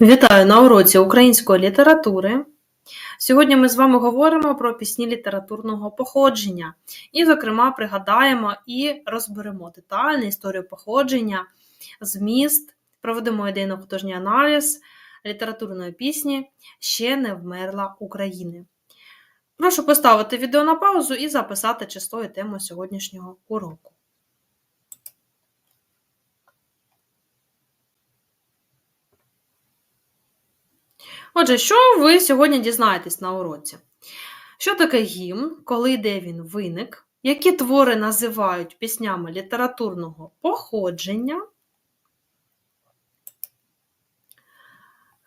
Вітаю на уроці української літератури. Сьогодні ми з вами говоримо про пісні літературного походження. І, зокрема, пригадаємо і розберемо детально історію походження, зміст, проведемо ідейно-художній аналіз літературної пісні Ще не вмерла України. Прошу поставити відео на паузу і записати число і тему сьогоднішнього уроку. Отже, що ви сьогодні дізнаєтесь на уроці? Що таке гімн, коли де він виник, які твори називають піснями літературного походження?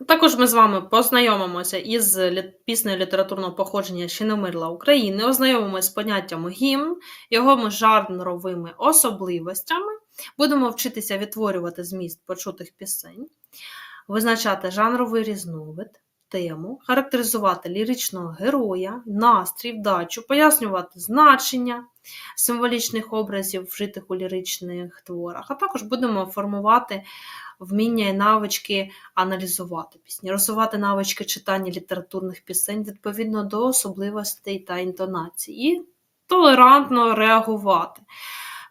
Також ми з вами познайомимося із піснею літературного походження «Ще України, ознайомимося з поняттям гімн, його жанровими особливостями, будемо вчитися відтворювати зміст почутих пісень визначати жанровий різновид, тему, характеризувати ліричного героя, настрій, вдачу, пояснювати значення символічних образів, вжитих у ліричних творах, а також будемо формувати вміння і навички аналізувати пісні, розвивати навички читання літературних пісень відповідно до особливостей та інтонації, і толерантно реагувати,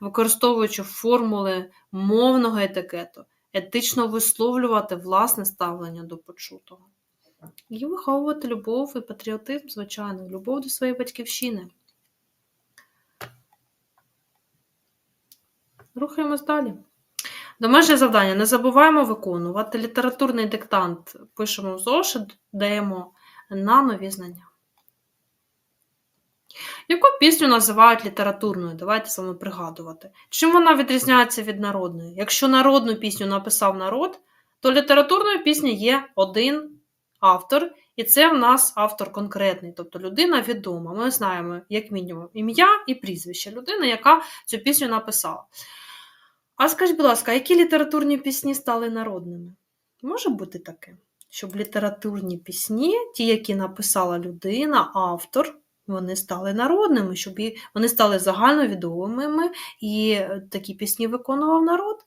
використовуючи формули мовного етикету етично висловлювати власне ставлення до почутого. І виховувати любов і патріотизм, звичайно, любов до своєї батьківщини. Рухаємось далі. Домашнє завдання. Не забуваємо виконувати. Літературний диктант пишемо в зошит, даємо на нові знання. Яку пісню називають літературною? Давайте з вами пригадувати. Чим вона відрізняється від народної? Якщо народну пісню написав народ, то літературною піснею є один автор, і це в нас автор конкретний, тобто людина відома. Ми знаємо, як мінімум, ім'я і прізвище людини, яка цю пісню написала. А скажіть, будь ласка, які літературні пісні стали народними? Може бути таке, щоб літературні пісні, ті, які написала людина, автор, вони стали народними, щоб вони стали загальновідомими і е, такі пісні виконував народ.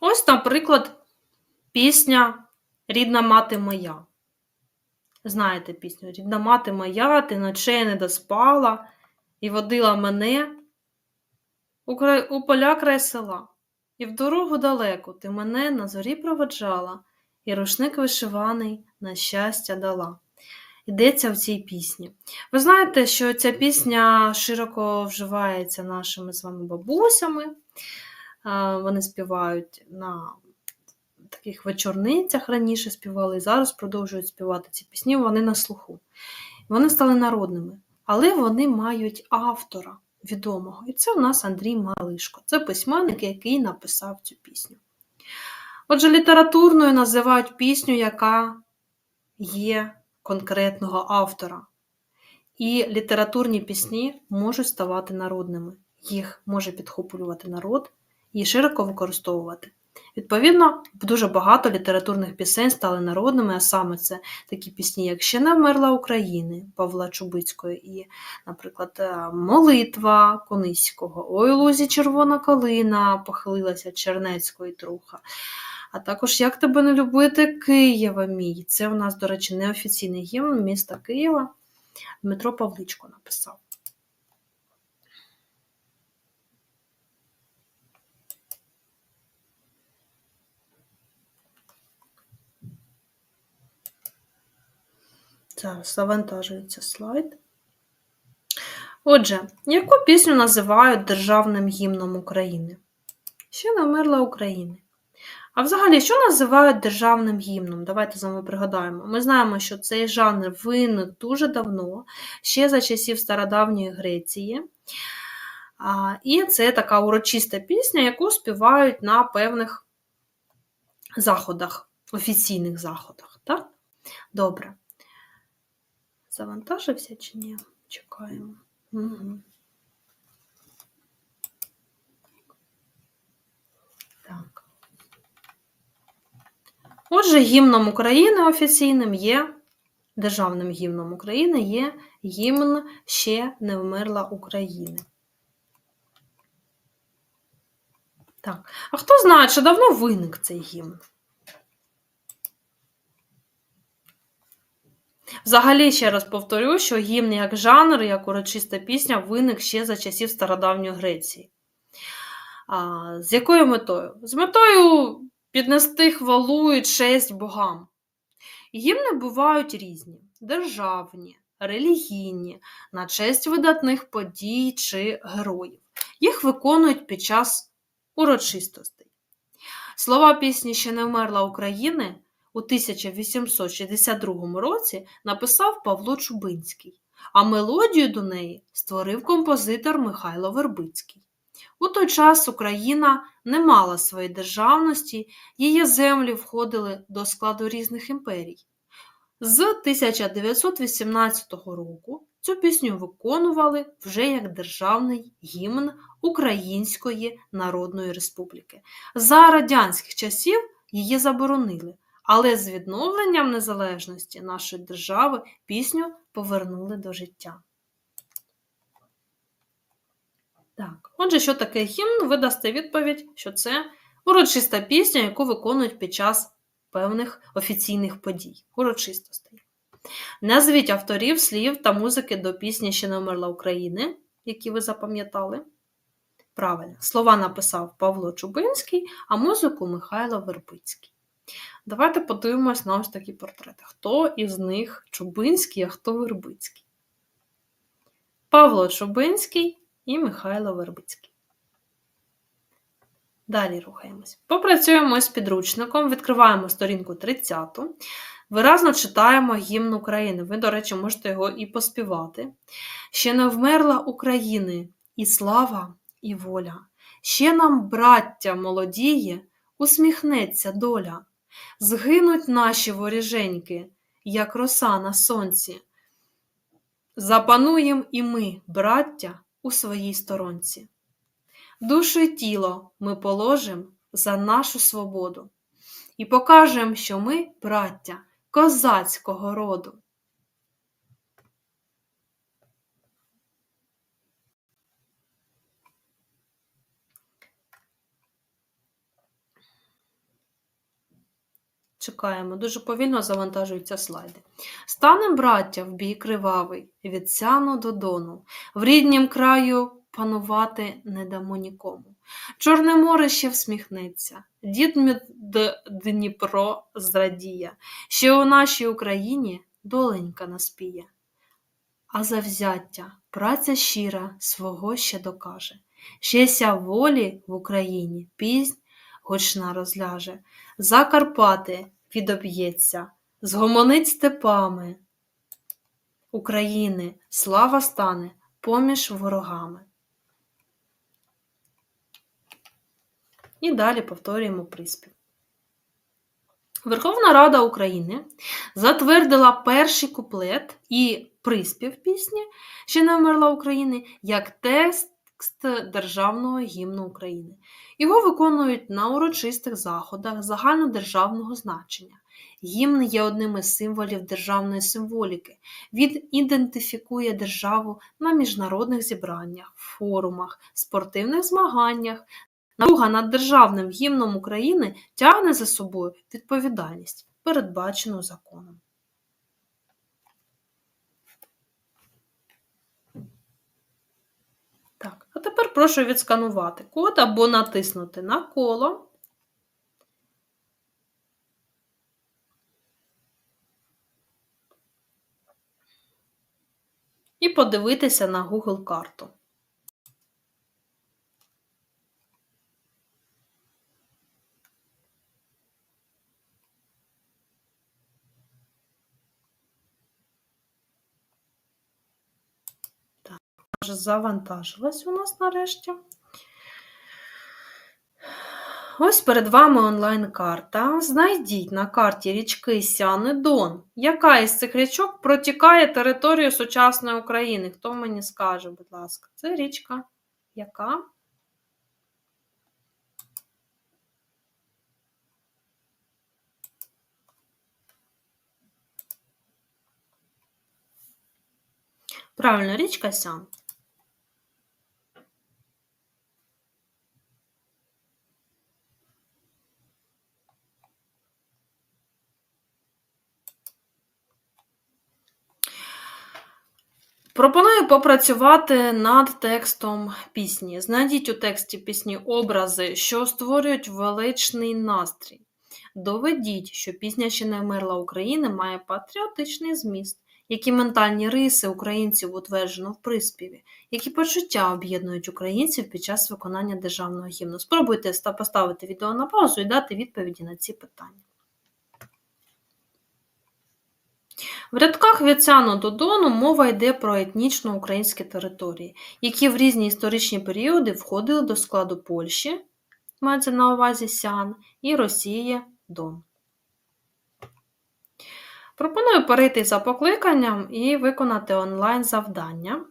Ось, наприклад, пісня Рідна мати моя. Знаєте пісню Рідна мати моя, ти ночей не доспала і водила мене у поля край села, і в дорогу далеку ти мене на зорі проведжала, і рушник вишиваний на щастя дала. Йдеться в цій пісні. Ви знаєте, що ця пісня широко вживається нашими з вами бабусями. Вони співають на таких вечорницях раніше співали, і зараз продовжують співати ці пісні, вони на слуху. Вони стали народними, але вони мають автора відомого. І це у нас Андрій Малишко. Це письменник, який написав цю пісню. Отже, літературною називають пісню, яка є конкретного автора. І літературні пісні можуть ставати народними. Їх може підхоплювати народ і широко використовувати. Відповідно, дуже багато літературних пісень стали народними, а саме це такі пісні, як Ще не вмерла України Павла Чубицької, і, наприклад, е, Молитва Кониського, Ой, лузі червона калина похилилася Чернецької труха. А також Як тебе не любити Києва мій. Це у нас, до речі, неофіційний гімн міста Києва. Дмитро Павличко написав. Зараз завантажується слайд. Отже, яку пісню називають Державним гімном України? Ще не вмерла України. А взагалі, що називають державним гімном? Давайте з вами пригадаємо. Ми знаємо, що цей жанр виник дуже давно, ще за часів стародавньої Греції. І це така урочиста пісня, яку співають на певних заходах, офіційних заходах. Так? Добре. Завантажився чи ні? Чекаємо. Угу. Так. Отже, гімном України офіційним є державним гімном України є гімн Ще не вмерла України. Так, а хто знає, чи давно виник цей гімн? Взагалі, ще раз повторю, що гімн як жанр, як урочиста пісня виник ще за часів стародавньої Греції. А, З якою метою? З метою піднести хвалу і честь богам. Гімни бувають різні: державні, релігійні, на честь видатних подій чи героїв. Їх виконують під час урочистостей. Слова пісні Ще не вмерла України у 1862 році написав Павло Чубинський, а мелодію до неї створив композитор Михайло Вербицький. У той час Україна не мала своєї державності, її землі входили до складу різних імперій. З 1918 року цю пісню виконували вже як державний гімн Української Народної Республіки. За радянських часів її заборонили, але з відновленням незалежності нашої держави пісню повернули до життя. Так, отже, що таке гімн? Ви дасте відповідь, що це урочиста пісня, яку виконують під час певних офіційних подій, урочистостей. Назвіть авторів слів та музики до пісні Ще не вмерла України, які ви запам'ятали. Правильно, слова написав Павло Чубинський, а музику Михайло Вербицький. Давайте подивимось на ось такі портрети. Хто із них Чубинський, а хто Вербицький? Павло Чубинський і Михайло Вербицький. Далі рухаємось. Попрацюємо з підручником, відкриваємо сторінку 30. Виразно читаємо гімн України. Ви, до речі, можете його і поспівати. Ще не вмерла України і слава, і воля. Ще нам, браття молодіє, усміхнеться доля. Згинуть наші воріженьки, як роса на сонці. Запануєм і ми, браття, у своїй сторонці. Душу й тіло ми положим за нашу свободу і покажемо, що ми браття козацького роду. Чекаємо, дуже повільно завантажуються слайди. Станем, браття, в бій кривавий, від сяну до дону, в ріднім краю панувати не дамо нікому. Чорне море ще всміхнеться, дід Дніпро зрадіє, що у нашій Україні доленька наспіє. А завзяття, праця щира свого ще докаже. Щеся волі в Україні піснь гучна розляже, Закарпати відоб'ється, згомонить степами України слава стане поміж ворогами. І далі повторюємо приспів. Верховна Рада України затвердила перший куплет і приспів пісні, що не вмерла України, як текст Державного гімну України. Його виконують на урочистих заходах загальнодержавного значення. Гімн є одним із символів державної символіки. Він ідентифікує державу на міжнародних зібраннях, форумах, спортивних змаганнях. Наруга над державним гімном України тягне за собою відповідальність, передбачену законом. Так, а тепер прошу відсканувати код або натиснути на коло. І подивитися на Google карту. Вже завантажилась у нас нарешті. Ось перед вами онлайн-карта. Знайдіть на карті річки Сяни Дон. Яка із цих річок протікає територію сучасної України? Хто мені скаже, будь ласка, це річка яка? Правильно, річка Сян. Пропоную попрацювати над текстом пісні. Знайдіть у тексті пісні образи, що створюють величний настрій. Доведіть, що пісня ще не вмерла України має патріотичний зміст, які ментальні риси українців утверджено в приспіві, які почуття об'єднують українців під час виконання державного гімну. Спробуйте поставити відео на паузу і дати відповіді на ці питання. В рядках від Сяну до Дону мова йде про етнічно українські території, які в різні історичні періоди входили до складу Польщі, мається на увазі Сян, і Росії Дон. Пропоную перейти за покликанням і виконати онлайн завдання.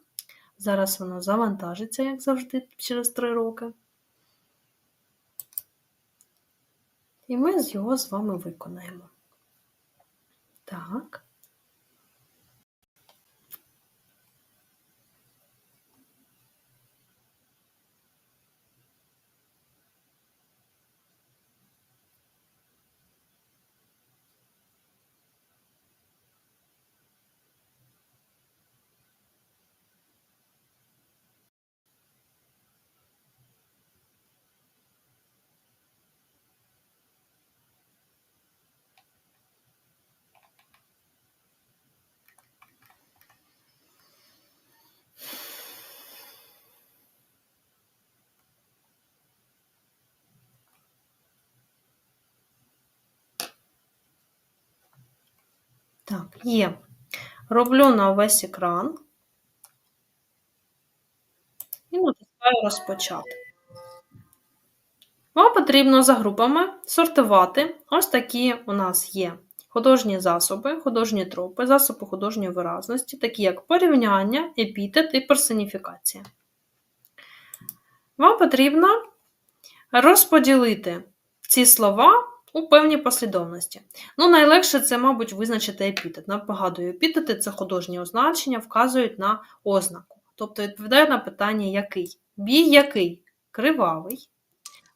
Зараз воно завантажиться, як завжди, через 3 роки. І ми його з вами виконаємо. Так. Так, є. Роблю на весь екран. І натискаю розпочати. Вам потрібно за групами сортувати. Ось такі у нас є художні засоби, художні тропи, засоби художньої виразності, такі як порівняння, епітет і персоніфікація. Вам потрібно розподілити ці слова у певній послідовності. Ну, найлегше це, мабуть, визначити епітет. Нагадую, епітети це художні означення, вказують на ознаку. Тобто відповідає на питання який. Бій який? Кривавий.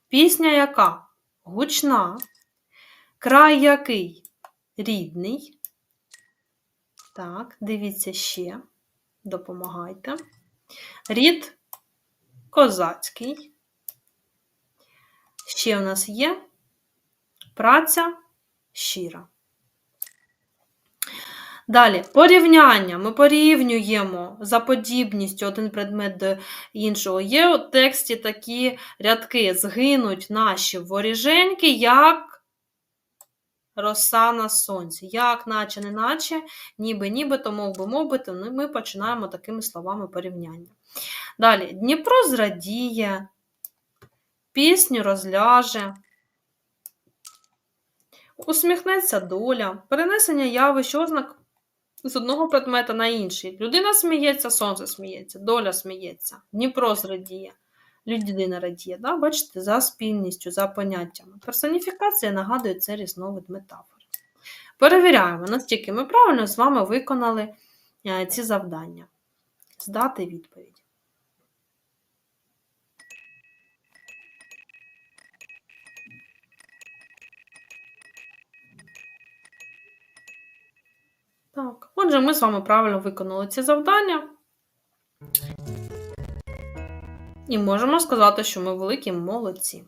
Пісня яка? Гучна. Край який? Рідний. Так, дивіться ще. Допомагайте. Рід козацький. Ще у нас є праця щира. Далі, порівняння. Ми порівнюємо за подібністю один предмет до іншого. Є у тексті такі рядки: згинуть наші воріженьки, як роса на сонці. Як, наче, не наче, ніби, ніби, то мов би, мов би, то ми починаємо такими словами порівняння. Далі, Дніпро зрадіє, пісню розляже. Усміхнеться доля, перенесення явищ ознак з одного предмета на інший. Людина сміється, сонце сміється, доля сміється, Дніпро зрадіє, людина радіє. Да? Бачите, за спільністю, за поняттями. Персоніфікація нагадує це різновид метафори. Перевіряємо, наскільки ми правильно з вами виконали е, ці завдання. Здати відповідь. Так, отже, ми з вами правильно виконали ці завдання. І можемо сказати, що ми великі молодці.